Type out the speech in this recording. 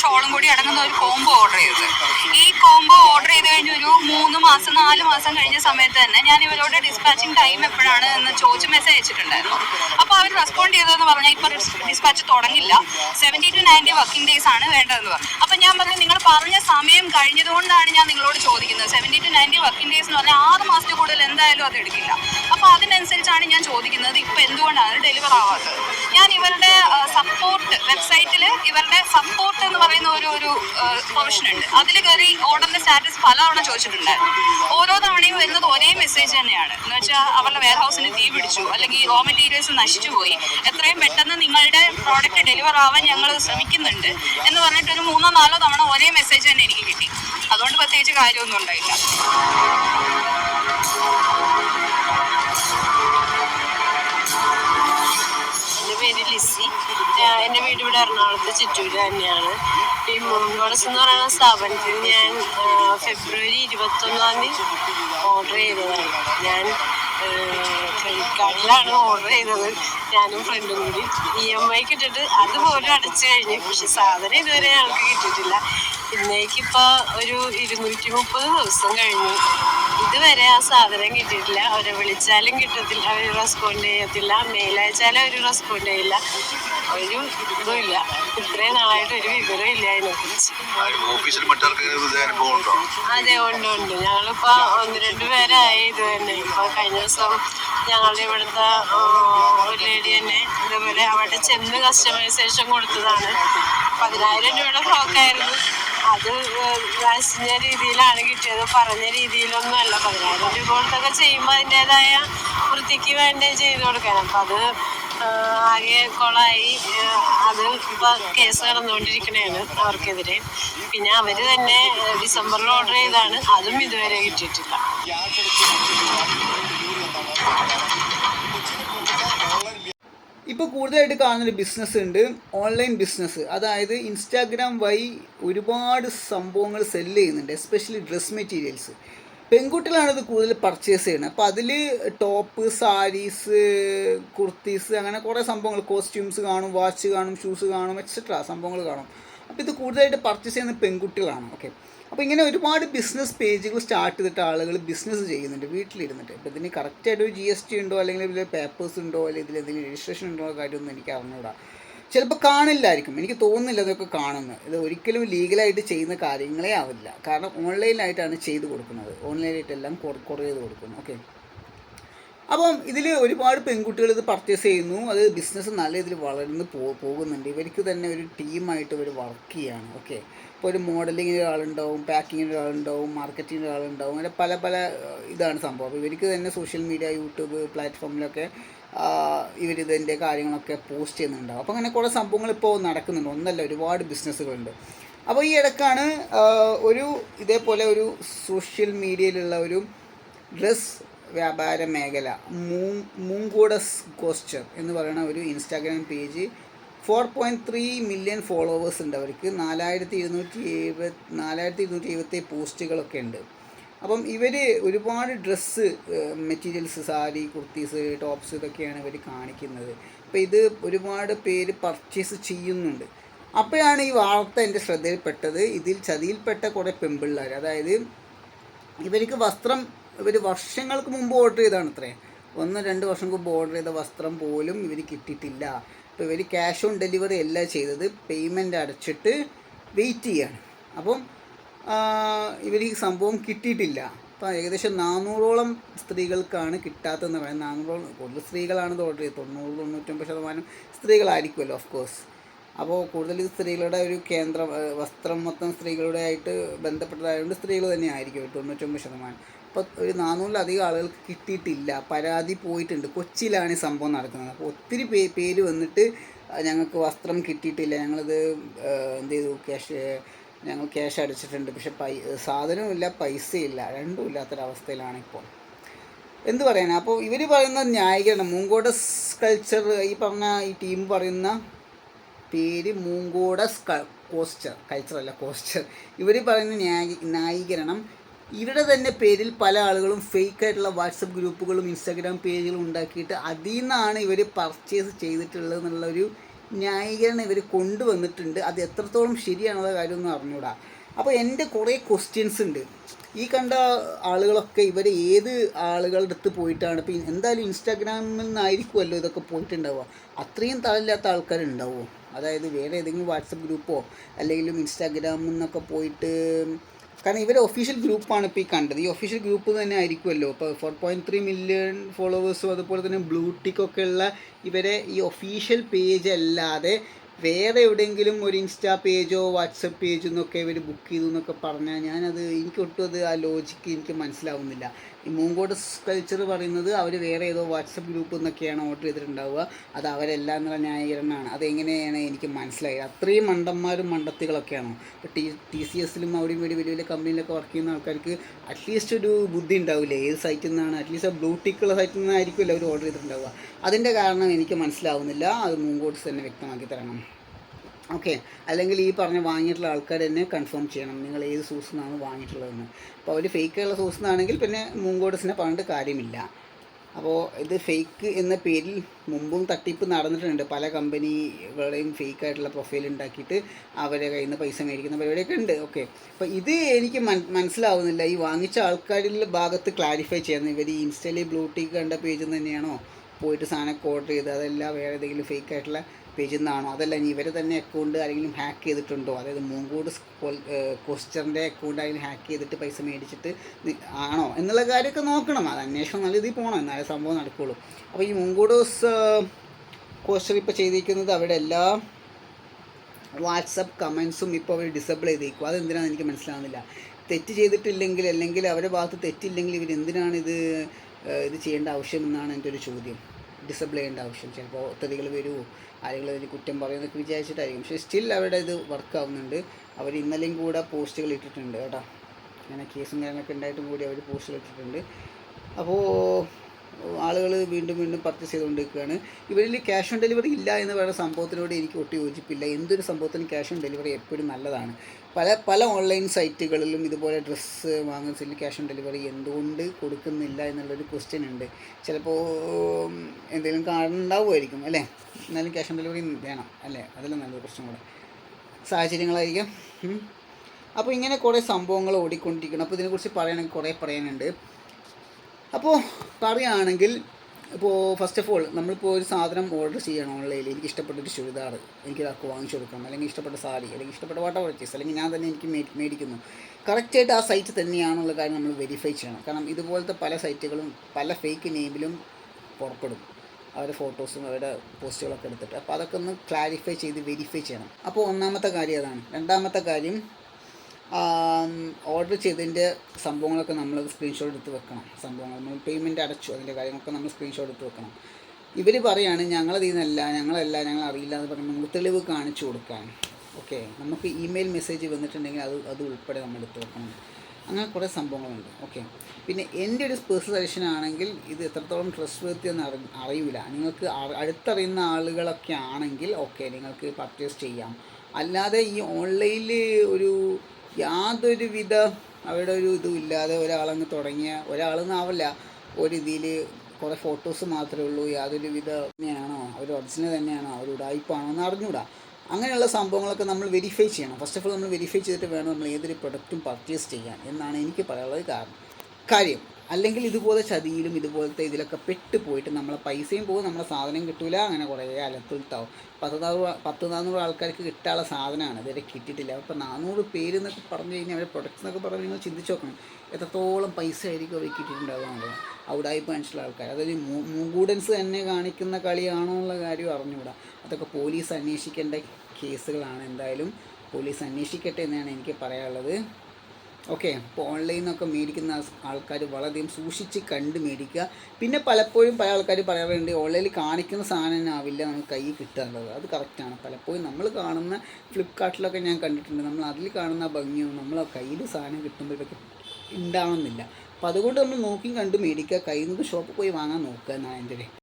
ഷോളും കൂടി അടങ്ങുന്ന ഒരു കോംബോ ഓർഡർ ചെയ്തത്. ഈ കോംബോ ഓർഡർ ചെയ്ത് കഴിഞ്ഞ് ഒരു മൂന്ന് മാസം നാല് മാസം കഴിഞ്ഞ സമയത്ത് തന്നെ ഞാൻ ഇവരോട് ഡിസ്പാച്ചിങ് ടൈം എപ്പോഴാണ് എന്ന് ചോദിച്ച് മെസ്സേജ് അയച്ചിട്ടുണ്ടായിരുന്നു. അപ്പോൾ അവർ റെസ്പോണ്ട് ചെയ്തതെന്ന് പറഞ്ഞാൽ ഇപ്പോൾ dispatch തുടങ്ങില്ല. Seventy to ninety working days ആണ് വേണ്ടതെന്ന് പറഞ്ഞു. അപ്പോൾ ഞാൻ പറഞ്ഞു നിങ്ങൾ പറഞ്ഞ സമയം കഴിഞ്ഞതുകൊണ്ടാണ് ഞാൻ നിങ്ങളോട് ചോദിക്കുന്നത്. Seventy to ninety working days എന്ന് പറഞ്ഞാൽ ആറ് മാസത്തിൽ കൂടുതൽ എന്തായാലും അത് എടുക്കില്ല. അതിനനുസരിച്ചാണ് ഞാൻ ചോദിക്കുന്നത് ഇപ്പോൾ എന്തുകൊണ്ടാണ് ഡെലിവർ ആവാത്തത്? ഞാൻ ഇവരുടെ സപ്പോർട്ട് വെബ്സൈറ്റിൽ ഇവരുടെ സപ്പോർട്ട് എന്ന് പറയുന്ന ഒരു ഒരു പ്രൊഫഷൻ ഉണ്ട്. അതിൽ കയറി ഓർഡറിന്റെ സ്റ്റാറ്റസ് പലതവണ ചോദിച്ചിട്ടുണ്ടായിരുന്നു. ഓരോ തവണയും വരുന്നത് ഒരേ മെസ്സേജ് തന്നെയാണ്. എന്ന് വെച്ചാൽ അവരുടെ വെയർ ഹൗസിന് തീ പിടിച്ചു അല്ലെങ്കിൽ റോ മെറ്റീരിയൽസ് നശിച്ചു പോയി. എത്രയും പെട്ടെന്ന് നിങ്ങളുടെ പ്രോഡക്റ്റ് ഡെലിവർ ആവാൻ ഞങ്ങൾ ശ്രമിക്കുന്നുണ്ട് എന്ന് പറഞ്ഞിട്ട് ഒരു മൂന്നോ നാലോ തവണ ഒരേ മെസ്സേജ് തന്നെ എനിക്ക് കിട്ടി. അതുകൊണ്ട് പ്രത്യേകിച്ച് കാര്യമൊന്നും ഉണ്ടായില്ല. വീട് ഇവിടെ എറണാകുളത്ത് ചിറ്റൂര് തന്നെയാണ്. ഈ മുൻകോളസ് എന്ന് പറയുന്ന സ്ഥാപനത്തിൽ ഞാൻ ഫെബ്രുവരി ഇരുപത്തൊന്നാം തീയതി ഓർഡർ ചെയ്തതാണ്. ഞാൻ ക്രെഡിറ്റ് കാർഡിലാണ് ഓർഡർ ചെയ്തത് ഞാനും ഫ്രണ്ടും കൂടി. ഇ എം ഐ കിട്ടിട്ട് അതുപോലും അടച്ചു കഴിഞ്ഞു. പക്ഷെ സാധനം ഇതുവരെ ഞങ്ങൾക്ക് കിട്ടിയിട്ടില്ല. ഇന്നേക്കിപ്പോൾ ഒരു ഇരുന്നൂറ്റി മുപ്പത് ദിവസം കഴിഞ്ഞു. ഇതുവരെ ആ സാധനം കിട്ടിയിട്ടില്ല. അവരെ വിളിച്ചാലും കിട്ടത്തില്ല. അവർ റെസ്പോണ്ട് ചെയ്യത്തില്ല. മെയിൽ അയച്ചാലും അവർ റെസ്പോണ്ട് ചെയ്യില്ല. ഒരു ഇതുമില്ല ഇത്രയും നാളായിട്ട് ഒരു വിവരം ഇല്ല അതിനെക്കുറിച്ച്. അതെ ഉണ്ട് ഉണ്ട്. ഞങ്ങളിപ്പോൾ ഒന്ന് രണ്ട് പേരായി ഇത് തന്നെ. ഇപ്പോൾ കഴിഞ്ഞ ദിവസം ഞങ്ങളുടെ ഇവിടുത്തെ ഒരു ലേഡി തന്നെ ഇതേപോലെ അവിടെ ചെന്ന് കസ്റ്റമൈസേഷൻ കൊടുത്തതാണ്. പതിനായിരം രൂപയുടെ ഫ്രോക്കായിരുന്നു അത് വാശിഞ്ഞ രീതിയിലാണ് കിട്ടിയത്. പറഞ്ഞ രീതിയിലൊന്നും അല്ല പതിനായിരം രൂപ കൊടുത്തൊക്കെ ചെയ്യുമ്പോൾ അതിന്റെതായ വൃത്തിക്ക് വേണ്ടേ ചെയ്ത് കൊടുക്കാൻ. അപ്പം അത് ആകെ കൊളായി. അത് ഇപ്പോൾ കേസ് നടന്നുകൊണ്ടിരിക്കണേണ് അവർക്കെതിരെ. പിന്നെ അവർ തന്നെ ഡിസംബറിൽ ഓർഡർ ചെയ്താണ്. അതും ഇതുവരെ കിട്ടിയിട്ടില്ല. ഇപ്പോൾ കൂടുതലായിട്ട് കാണുന്നൊരു ബിസിനസ് ഉണ്ട് ഓൺലൈൻ ബിസിനസ് അതായത് ഇൻസ്റ്റാഗ്രാം വഴി ഒരുപാട് സംഭവങ്ങൾ സെല്ല് ചെയ്യുന്നുണ്ട് എസ്പെഷ്യലി ഡ്രസ് മെറ്റീരിയൽസ് പെൺകുട്ടികളാണ് ഇത് കൂടുതൽ പർച്ചേസ് ചെയ്യുന്നത്. അപ്പോൾ അതിൽ ടോപ്പ് സാരീസ് കുർത്തീസ് അങ്ങനെ കുറേ സംഭവങ്ങൾ കോസ്റ്റ്യൂംസ് കാണും വാച്ച് കാണും ഷൂസ് കാണും എക്സെട്ര സംഭവങ്ങൾ കാണും. അപ്പോൾ ഇത് കൂടുതലായിട്ട് പർച്ചേസ് ചെയ്യുന്ന പെൺകുട്ടികളാണ് ഓക്കെ അപ്പോൾ ഇങ്ങനെ ഒരുപാട് ബിസിനസ് പേജുകൾ സ്റ്റാർട്ട് ചെയ്തിട്ട് ആളുകൾ ബിസിനസ് ചെയ്യുന്നുണ്ട് വീട്ടിലിരുന്നിട്ട്. അപ്പോൾ ഇതിന് കറക്റ്റായിട്ട് ഒരു ജി എസ് ടി ഉണ്ടോ അല്ലെങ്കിൽ ഇതിൽ പേപ്പേഴ്സ് ഉണ്ടോ അല്ലെങ്കിൽ ഇതിൽ എന്തെങ്കിലും രജിസ്ട്രേഷൻ ഉണ്ടോ കാര്യമൊന്നും എനിക്ക് അറിഞ്ഞൂടാ. ചിലപ്പോൾ കാണില്ലായിരിക്കും. എനിക്ക് തോന്നുന്നില്ല അതൊക്കെ കാണുന്നത് ഇത് ഒരിക്കലും ലീഗലായിട്ട് ചെയ്യുന്ന കാര്യങ്ങളേ ആവില്ല. കാരണം ഓൺലൈനായിട്ടാണ് ചെയ്ത് കൊടുക്കുന്നത്. ഓൺലൈനായിട്ടെല്ലാം കുറേ ചെയ്ത് കൊടുക്കുന്നു ഓക്കെ അപ്പം ഇതിൽ ഒരുപാട് പെൺകുട്ടികൾ ഇത് പർച്ചേസ് ചെയ്യുന്നു. അത് ബിസിനസ് നല്ല ഇതിൽ വളർന്ന് പോകുന്നുണ്ട്. ഇവർക്ക് തന്നെ ഒരു ടീമായിട്ട് ഇവർ വർക്ക് ചെയ്യാണ്. ഓക്കെ ഇപ്പോൾ ഒരു മോഡലിങ്ങിന് ഒരാളുണ്ടാവും പാക്കിങ്ങിന് ഒരാളുണ്ടാവും മാർക്കറ്റിങ്ങിന് ഒരാളുണ്ടാവും. അങ്ങനെ പല പല ഇതാണ് സംഭവം. അപ്പോൾ ഇവർക്ക് തന്നെ സോഷ്യൽ മീഡിയ യൂട്യൂബ് പ്ലാറ്റ്ഫോമിലൊക്കെ ഇവരിതിന്റെ കാര്യങ്ങളൊക്കെ പോസ്റ്റ് ചെയ്യുന്നുണ്ടാവും. അപ്പോൾ അങ്ങനെ കുറേ സംഭവങ്ങൾ ഇപ്പോൾ നടക്കുന്നുണ്ട്. ഒന്നല്ല ഒരുപാട് ബിസിനസ്സുകളുണ്ട് അപ്പോൾ ഈ ഇടക്കാണ് ഒരു ഇതേപോലെ ഒരു സോഷ്യൽ മീഡിയയിലുള്ള ഒരു ഡ്രസ് വ്യാപാര മേഖല. മൂ മൂങ്കൂടസ് കോസ്റ്റർ എന്ന് പറയുന്ന ഒരു Instagram page four point three million followers ഉണ്ട് അവർക്ക്. നാലായിരത്തി ഇരുന്നൂറ്റി എഴുപത് നാലായിരത്തി ഇരുന്നൂറ്റി എഴുപത്തി പോസ്റ്റുകളൊക്കെ ഉണ്ട്. അപ്പം ഇവർ ഒരുപാട് dress materials sari kurtis tops ഇതൊക്കെയാണ് ഇവർ കാണിക്കുന്നത്. അപ്പോൾ ഇത് ഒരുപാട് പേര് പർച്ചേസ് ചെയ്യുന്നുണ്ട്. അപ്പോഴാണ് ഈ വാർത്ത എന്റെ ശ്രദ്ധയിൽപ്പെട്ടത്. ഇതിൽ ചതിയിൽപ്പെട്ട കുറേ പെമ്പിള്ളേർ അതായത് ഇവർക്ക് വസ്ത്രം ഇവർ വർഷങ്ങൾക്ക് മുമ്പ് ഓർഡർ ചെയ്താണ് അത്രേ ഒന്ന് രണ്ട് വർഷം മുമ്പ് ഓർഡർ ചെയ്ത വസ്ത്രം പോലും ഇവർ കിട്ടിയിട്ടില്ല. അപ്പോൾ ഇവർ ക്യാഷ് ഓൺ ഡെലിവറി അല്ല ചെയ്തത്. പേയ്മെന്റ് അടച്ചിട്ട് വെയിറ്റ് ചെയ്യാണ്. അപ്പം ഇവർ ഈ സംഭവം കിട്ടിയിട്ടില്ല. അപ്പോൾ ഏകദേശം നാനൂറോളം സ്ത്രീകൾക്കാണ് കിട്ടാത്തതെന്ന് പറയുന്നത് നാനൂറോളം കൂടുതൽ സ്ത്രീകളാണ് ഇത് ഓർഡർ ചെയ്തത്. തൊണ്ണൂറ് തൊണ്ണൂറ്റൊമ്പത് ശതമാനം സ്ത്രീകളായിരിക്കുമല്ലോ ഓഫ് കോഴ്സ് അപ്പോൾ കൂടുതൽ സ്ത്രീകളുടെ ഒരു കേന്ദ്രം വസ്ത്രം മൊത്തം സ്ത്രീകളുടെ ആയിട്ട് ബന്ധപ്പെട്ടതായതുകൊണ്ട് സ്ത്രീകൾ തന്നെ ആയിരിക്കും തൊണ്ണൂറ്റൊമ്പത് ശതമാനം. അപ്പോൾ ഒരു നാനൂറിലധികം ആളുകൾക്ക് കിട്ടിയിട്ടില്ല. പരാതി പോയിട്ടുണ്ട്. കൊച്ചിയിലാണ് ഈ സംഭവം നടക്കുന്നത്. അപ്പോൾ ഒത്തിരി പേ പേര് വന്നിട്ട് ഞങ്ങൾക്ക് വസ്ത്രം കിട്ടിയിട്ടില്ല. ഞങ്ങളിത് എന്ത് ചെയ്തു? ക്യാഷ് ഞങ്ങൾ ക്യാഷ് അടച്ചിട്ടുണ്ട്. പക്ഷെ പൈ സാധനവുമില്ല പൈസയില്ല. രണ്ടും ഇല്ലാത്തൊരവസ്ഥയിലാണ് ഇപ്പോൾ. എന്ത് പറയാനാ? അപ്പോൾ ഇവർ പറയുന്ന ന്യായീകരണം മൂങ്കോടസ് കൾച്ചർ ഈ പറഞ്ഞ ഈ ടീം പറയുന്ന പേര് മൂങ്കോടസ് കോസ്റ്റർ കൾച്ചറല്ല കോസ്റ്റർ. ഇവർ പറയുന്ന ന്യായ ന്യായീകരണം ഇവരുടെ തന്നെ പേരിൽ പല ആളുകളും ഫേക്ക് ആയിട്ടുള്ള വാട്സപ്പ് ഗ്രൂപ്പുകളും ഇൻസ്റ്റാഗ്രാം പേജുകളും ഉണ്ടാക്കിയിട്ട് അതിൽ നിന്നാണ് ഇവർ പർച്ചേസ് ചെയ്തിട്ടുള്ളത് എന്നുള്ളൊരു ന്യായീകരണം ഇവർ കൊണ്ടുവന്നിട്ടുണ്ട്. അത് എത്രത്തോളം ശരിയാണെന്ന കാര്യമൊന്നും അറിഞ്ഞൂടാ. അപ്പോൾ എന്റെ കുറേ ക്വസ്റ്റ്യൻസ് ഉണ്ട്. ഈ കണ്ട ആളുകളൊക്കെ ഇവർ ഏത് ആളുകളുടെ അടുത്ത് പോയിട്ടാണ്? ഇപ്പം എന്തായാലും ഇൻസ്റ്റാഗ്രാമിൽ നിന്നായിരിക്കുമല്ലോ ഇതൊക്കെ പോയിട്ടുണ്ടാവുക. അത്രയും താഴില്ലാത്ത ആൾക്കാരുണ്ടാവുമോ? അതായത് വേറെ ഏതെങ്കിലും വാട്സപ്പ് ഗ്രൂപ്പോ? അല്ലെങ്കിലും ഇൻസ്റ്റാഗ്രാമിൽ നിന്നൊക്കെ പോയിട്ട് കാരണം ഇവരെ ഒഫീഷ്യൽ ഗ്രൂപ്പാണ് ഇപ്പോൾ ഈ കണ്ടത്. ഈ ഒഫീഷ്യൽ ഗ്രൂപ്പ് തന്നെ ആയിരിക്കുമല്ലോ. ഇപ്പോൾ ഫോർ പോയിന്റ് ത്രീ മില്യൺ ഫോളോവേഴ്സും അതുപോലെ തന്നെ ബ്ലൂ ടിക്കൊക്കെ ഉള്ള ഇവരെ ഈ ഒഫീഷ്യൽ പേജ് അല്ലാതെ വേറെ എവിടെയെങ്കിലും ഒരു ഇൻസ്റ്റാ പേജോ വാട്സപ്പ് പേജോ എന്നൊക്കെ ഇവർ ബുക്ക് ചെയ്തു എന്നൊക്കെ പറഞ്ഞാൽ ഞാനത് എനിക്ക് ഒട്ടും അത് ആ ലോജിക്ക് എനിക്ക് മനസ്സിലാവുന്നില്ല. ഈ മൂങ്കോട് കൾച്ചർ പറയുന്നത് അവർ വേറെ ഏതോ വാട്സപ്പ് ഗ്രൂപ്പ് എന്നൊക്കെയാണ് ഓർഡർ ചെയ്തിട്ടുണ്ടാവുക. അത് അവരെല്ലാം എന്നുള്ള ന്യായീകരണമാണ്. അതെങ്ങനെയാണ് എനിക്ക് മനസ്സിലായത്? അത്രയും മണ്ടന്മാരും മണ്ടത്തികളൊക്കെയാണോ. ഇപ്പോൾ ടി ടി സി എസിലും അവിടെയും ഇവിടെ വലിയ വലിയ കമ്പനിയിലൊക്കെ വർക്ക് ചെയ്യുന്ന ആൾക്കാർക്ക് അറ്റ്ലീസ്റ്റ് ഒരു ബുദ്ധി ഉണ്ടാവില്ലേ. ഏത് സൈറ്റിൽ നിന്നാണ്? അറ്റ്ലീസ്റ്റ് ആ ബ്ലൂ ടിക്കുള്ള സൈറ്റിൽ നിന്നായിരിക്കുമല്ലോ അവർ ഓർഡർ ചെയ്തിട്ടുണ്ടാവുക. അതിന്റെ കാരണം എനിക്ക് മനസ്സിലാവുന്നില്ല. അത് മൂങ്കോട്സ് തന്നെ വ്യക്തമാക്കി തരണം. ഓക്കെ. അല്ലെങ്കിൽ ഈ പറഞ്ഞ വാങ്ങിയിട്ടുള്ള ആൾക്കാർ തന്നെ കൺഫേം ചെയ്യണം. നിങ്ങൾ ഏത് സൂസിൽ നിന്നാണ് വാങ്ങിയിട്ടുള്ളതെന്ന്. അപ്പോൾ അവർ ഫേക്കുള്ള സൂസിൽ നിന്നാണെങ്കിൽ പിന്നെ മൂങ്കോഡസിനെ പറഞ്ഞിട്ട് കാര്യമില്ല. അപ്പോൾ ഇത് ഫേക്ക് എന്ന പേരിൽ മുമ്പും തട്ടിപ്പ് നടന്നിട്ടുണ്ട്. പല കമ്പനികളുടെയും ഫേക്ക് ആയിട്ടുള്ള പ്രൊഫൈൽ ഉണ്ടാക്കിയിട്ട് അവരെ കയ്യിൽ നിന്ന് പൈസ മേടിക്കുന്ന പരിപാടിയൊക്കെ ഉണ്ട്. ഓക്കെ. അപ്പോൾ ഇത് എനിക്ക് മനസ്സിലാവുന്നില്ല. ഈ വാങ്ങിച്ച ആൾക്കാരിൽ ഭാഗത്ത് ക്ലാരിഫൈ ചെയ്യുന്നത് ഇവർ ഈ ഇൻസ്റ്റയിൽ ബ്ലൂടീക്ക് കണ്ട പേജിൽ തന്നെയാണോ പോയിട്ട് സാധനമൊക്കെ ഓർഡർ ചെയ്ത് അതല്ല വേറെ ഏതെങ്കിലും ഫേക്ക് ആയിട്ടുള്ള പേജിൽ നിന്നാണോ അതല്ല ഇനി ഇവർ തന്നെ അക്കൗണ്ട് ആരെങ്കിലും ഹാക്ക് ചെയ്തിട്ടുണ്ടോ? അതായത് മൂങ്കൂട് കൊസ്റ്ററിന്റെ അക്കൗണ്ട് ആരെങ്കിലും ഹാക്ക് ചെയ്തിട്ട് പൈസ മേടിച്ചിട്ട് ആണോ? എന്നുള്ള കാര്യമൊക്കെ നോക്കണം. അത് അന്വേഷണം നല്ല രീതിയിൽ പോകണം എന്നാലേ സംഭവം നടക്കുകയുള്ളൂ അപ്പോൾ ഈ മൂങ്കോഡോസ് കോസ്റ്റർ ഇപ്പോൾ ചെയ്തിരിക്കുന്നത് അവിടെ എല്ലാ വാട്സപ്പ് കമൻസും ഇപ്പോൾ അവർ ഡിസബിൾ ചെയ്തേക്കും. അതെന്തിനാണെന്ന് എനിക്ക് മനസ്സിലാവുന്നില്ല. തെറ്റ് ചെയ്തിട്ടില്ലെങ്കിൽ അല്ലെങ്കിൽ അവരുടെ ഭാഗത്ത് തെറ്റില്ലെങ്കിൽ ഇവർ എന്തിനാണ് ഇത് ഇത് ചെയ്യേണ്ട ആവശ്യം എന്നാണ് എന്റെ ഒരു ചോദ്യം. ചെയ്യേണ്ട ആവശ്യം. ചിലപ്പോൾ തെറികൾ വരുമോ ആരെങ്കിലും അതിന് കുറ്റം പറയുമെന്നൊക്കെ വിചാരിച്ചിട്ടായിരിക്കും. പക്ഷേ സ്റ്റിൽ അവരുടെ ഇത് വർക്ക് ആവുന്നുണ്ട്. അവർ ഇന്നലെയും കൂടെ പോസ്റ്റുകൾ ഇട്ടിട്ടുണ്ട് കേട്ടോ. അങ്ങനെ കേസും കാര്യങ്ങളൊക്കെ ഉണ്ടായിട്ടും കൂടി അവർ പോസ്റ്റുകൾ ഇട്ടിട്ടുണ്ട്. അപ്പോൾ ആളുകൾ വീണ്ടും വീണ്ടും പർച്ചേസ് ചെയ്തുകൊണ്ടിരിക്കുകയാണ്. ഇവരിൽ ക്യാഷ് ഓൺ ഡെലിവറി ഇല്ല എന്ന് പറയുന്ന സംഭവത്തിനോട് എനിക്ക് ഒട്ടും യോജിപ്പില്ല. എന്തൊരു സംഭവത്തിന് ക്യാഷ് ഓൺ ഡെലിവറി എപ്പോഴും നല്ലതാണ്. പല പല ഓൺലൈൻ സൈറ്റുകളിലും ഇതുപോലെ ഡ്രസ്സ് വാങ്ങുന്നതിൽ ക്യാഷ് ഓൺ ഡെലിവറി എന്തുകൊണ്ട് കൊടുക്കുന്നില്ല എന്നുള്ളൊരു ക്വസ്റ്റ്യൻ ഉണ്ട്. ചിലപ്പോൾ എന്തെങ്കിലും കാരണം ഉണ്ടാവുമായിരിക്കും അല്ലേ? എന്നാലും ക്യാഷ് ഓൺ ഡെലിവറി വേണം അല്ലേ? അതിലും നല്ലൊരു പ്രശ്നം കൂടെ. സാഹചര്യങ്ങളായിരിക്കാം. അപ്പോൾ ഇങ്ങനെ കുറേ സംഭവങ്ങൾ ഓടിക്കൊണ്ടിരിക്കണം അപ്പോൾ ഇതിനെക്കുറിച്ച് പറയണമെങ്കിൽ കുറേ പറയാനുണ്ട്. അപ്പോൾ പറയുകയാണെങ്കിൽ ഇപ്പോൾ ഫസ്റ്റ് ഓഫ് ഓൾ നമ്മളിപ്പോൾ ഒരു സാധനം ഓർഡർ ചെയ്യണം ഓൺലൈനിൽ എനിക്ക് ഇഷ്ടപ്പെട്ട ഒരു ചുരിദാർ എനിക്ക് ഒരാൾക്ക് വാങ്ങിച്ചു കൊടുക്കണം. അല്ലെങ്കിൽ ഇഷ്ടപ്പെട്ട സാരി അല്ലെങ്കിൽ ഇഷ്ടപ്പെട്ട വാട്ടർ പർച്ചേസ് അല്ലെങ്കിൽ ഞാൻ തന്നെ എനിക്ക് മേടിക്കുന്നു. കറക്റ്റായിട്ട് ആ സൈറ്റ് തന്നെയാണുള്ള കാര്യം നമ്മൾ വെരിഫൈ ചെയ്യണം. കാരണം ഇതുപോലത്തെ പല സൈറ്റുകളും പല ഫേക്ക് നെയിമിലും പുറപ്പെടും. അവരുടെ ഫോട്ടോസും അവരുടെ പോസ്റ്റുകളൊക്കെ എടുത്തിട്ട്. അപ്പോൾ അതൊക്കെ ഒന്ന് ക്ലാരിഫൈ ചെയ്ത് വെരിഫൈ ചെയ്യണം. അപ്പോൾ ഒന്നാമത്തെ കാര്യം അതാണ്. രണ്ടാമത്തെ കാര്യം ഓർഡർ ചെയ്തതിന്റെ സംഭവങ്ങളൊക്കെ നമ്മൾ സ്ക്രീൻഷോട്ട് എടുത്ത് വെക്കണം. സംഭവങ്ങൾ നമ്മൾ പേയ്മെന്റ് അടച്ചു അതിന്റെ കാര്യങ്ങളൊക്കെ നമ്മൾ സ്ക്രീൻഷോട്ട് എടുത്ത് വെക്കണം. ഇവർ പറയാണ് ഞങ്ങളത് നിന്നല്ല ഞങ്ങളല്ല ഞങ്ങൾ അറിയില്ല എന്ന് പറയുമ്പോൾ നമ്മൾ തെളിവ് കാണിച്ചു കൊടുക്കാൻ. ഓക്കെ നമുക്ക് ഇമെയിൽ മെസ്സേജ് വന്നിട്ടുണ്ടെങ്കിൽ അത് അത് ഉൾപ്പെടെ നമ്മൾ എടുത്ത് വെക്കണം. അങ്ങനെ കുറേ സംഭവങ്ങളുണ്ട്. ഓക്കെ പിന്നെ എന്റെ ഒരു പേഴ്സണൽ സജഷൻ ആണെങ്കിൽ ഇത് എത്രത്തോളം ട്രസ്റ്റ് വർത്തി എന്ന് അറി അറിയില്ല നിങ്ങൾക്ക് അടുത്തറിയുന്ന ആളുകളൊക്കെ ആണെങ്കിൽ ഓക്കെ നിങ്ങൾക്ക് പർച്ചേസ് ചെയ്യാം. അല്ലാതെ ഈ ഓൺലൈനിൽ ഒരു യാതൊരു വിധ അവരുടെ ഒരു ഇതും ഇല്ലാതെ ഒരാളങ്ങ് തുടങ്ങിയ ഒരാളെന്നാവില്ല. ഒരു ഇതിൽ കുറേ ഫോട്ടോസ് മാത്രമേ ഉള്ളൂ. യാതൊരു വിധ തന്നെയാണോ? അവർ ഒറിജിനൽ തന്നെയാണോ? അവർ ഉടായ്പാണോ എന്ന് അറിഞ്ഞൂടാ. അങ്ങനെയുള്ള സംഭവങ്ങളൊക്കെ നമ്മൾ വെരിഫൈ ചെയ്യണം. ഫസ്റ്റ് ഓഫ് ഓൾ നമ്മൾ വെരിഫൈ ചെയ്തിട്ട് വേണം നമ്മൾ ഏതൊരു പ്രൊഡക്റ്റും പർച്ചേസ് ചെയ്യാൻ എന്നാണ് എനിക്ക് പറയാനുള്ളത് കാരണം. കാര്യം അല്ലെങ്കിൽ ഇതുപോലെ ചതിയിലും ഇതുപോലത്തെ ഇതിലൊക്കെ പെട്ട് പോയിട്ട് നമ്മളെ പൈസയും പോകും നമ്മളെ സാധനം കിട്ടൂല അങ്ങനെ കുറേ അലത്തുണ്ടാവും. പത്ത് നാനൂറ് പത്ത് നാനൂറ് ആൾക്കാർക്ക് കിട്ടാനുള്ള സാധനമാണ് ഇതുവരെ കിട്ടിയിട്ടില്ല. അപ്പോൾ നാനൂറ് പേര് എന്നൊക്കെ പറഞ്ഞു കഴിഞ്ഞാൽ അവരുടെ പ്രൊഡക്ട്സ് എന്നൊക്കെ പറഞ്ഞ് നിങ്ങൾ ചിന്തിച്ച് നോക്കണം എത്രത്തോളം പൈസ ആയിരിക്കും അവർ കിട്ടിയിട്ടുണ്ടാവുക എന്നുള്ളത്. ഔടായ്പ മനുഷ്യരുടെ ആൾക്കാർ. അതായത് മൂഗൂഡൻസ് തന്നെ കാണിക്കുന്ന കളിയാണോ എന്നുള്ള കാര്യം അറിഞ്ഞുകൂടാ. അതൊക്കെ പോലീസ് അന്വേഷിക്കേണ്ട കേസുകളാണ് എന്തായാലും. പോലീസ് അന്വേഷിക്കട്ടെ എന്നാണ് എനിക്ക് പറയാനുള്ളത്. ഓക്കെ അപ്പോൾ ഓൺലൈനിൽ നിന്നൊക്കെ മേടിക്കുന്ന ആൾക്കാർ വളരെയധികം സൂക്ഷിച്ച് കണ്ട് മേടിക്കുക. പിന്നെ പലപ്പോഴും പല ആൾക്കാർ പറയാറുണ്ട് ഓൺലൈനിൽ കാണിക്കുന്ന സാധനം ആവില്ല നമുക്ക് കയ്യിൽ കിട്ടാനുള്ളത് അത് കറക്റ്റാണ് പലപ്പോഴും നമ്മൾ കാണുന്ന ഫ്ലിപ്കാർട്ടിലൊക്കെ ഞാൻ കണ്ടിട്ടുണ്ട് നമ്മൾ അതിൽ കാണുന്ന ഭംഗിയൊന്നും നമ്മൾ കയ്യിൽ സാധനം കിട്ടുമ്പോഴൊക്കെ ഉണ്ടാവണമെന്നില്ല. അപ്പോൾ അതുകൊണ്ട് നമ്മൾ നോക്കിയും കണ്ട് മേടിക്കുക. കയ്യിൽ നിന്ന് ഷോപ്പിൽ പോയി വാങ്ങാൻ നോക്കുക എന്നാണ് എന്റെ